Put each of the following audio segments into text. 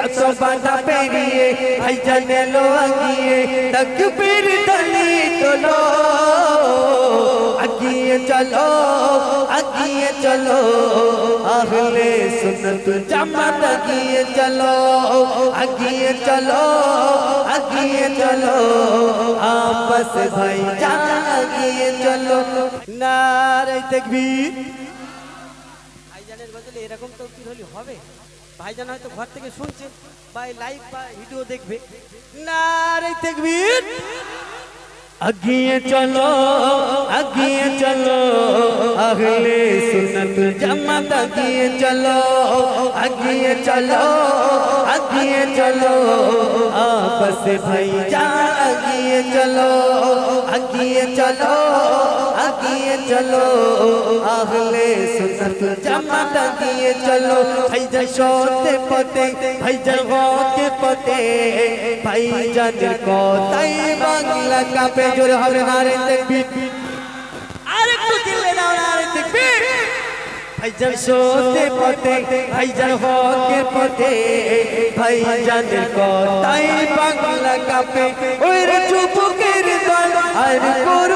সাতশো বাধা পেরিয়ে ভাইজান এলো আগিয়ে তকবীর তলি তোলো। আগিয়ে চলো আগিয়ে চলো, আহলে সুন্নত জামাত আগিয়ে চলো। আগিয়ে চলো আগিয়ে চলো, আপস ভাই জান আগিয়ে চলো। নারে তাকবীর। ভাইজানের বদলে এরকম তো কি হলে হবে? ভাইজান হয়তো ঘর থেকে শুনছেন বা লাইভ বা ভিডিও দেখবে। নারে তাকবীর। আগিয়ে চলো আগিয়ে চলো, আহলে সুন্নত জামাত আগিয়ে চলো আগিয়ে চলো আগিয়ে চলো আপস ভাই জান আগিয়ে চলো আগিয়ে চলো। আগিয়ে চলো, আহলে সুন্নত জামাত আগিয়ে চলো। ভাইজান সতে পতে ভাইজান হকে পতে ভাইজানের কথাই বাংলা কাপে, জোরে হবে নারে দেখবি। আরেকটু দিলে নাও নারে দেখবি। ভাইজান সতে পতে ভাইজান হকে পতে ভাইজানের কথাই বাংলা কাপে, ওই রে যুবকের দল, আর মুছাল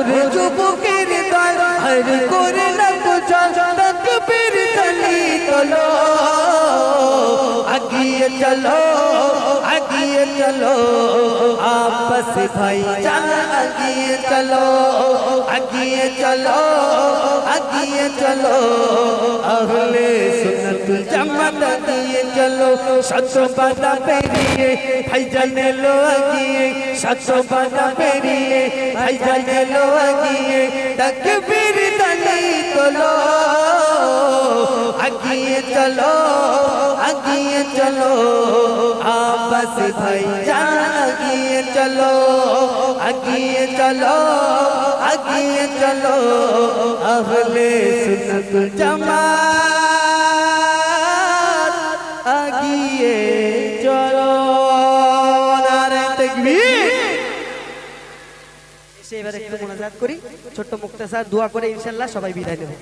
ওরে যুবকের দল আর করুণা মুছাল তকবীর তলি তোলো। আগিয়ে চলো আগিয়ে চলো। চলো। আগিয়ে চলো আগিয়ে চলো। আহলে সুন্নত জামাত আগিয়ে চলো শত বাধা পেরিয়ে ভাই জান এলো আগিয়ে শত বাধা পেরিয়ে ভাই জান এলো আগিয়ে তকবীর তলি তোলো আগিয়ে চলো আগিয়ে চলো আপস ভাই জান আগিয়ে চলো আগিয়ে চলো আগিয়ে চলো, আহলে সুন্নত তাকবীর এসে এবার একটু মোনাজাত করি। ছোট্ট মুক্তা স্যার দোয়া করে ইনশাল্লাহ সবাই বিদায় নেব।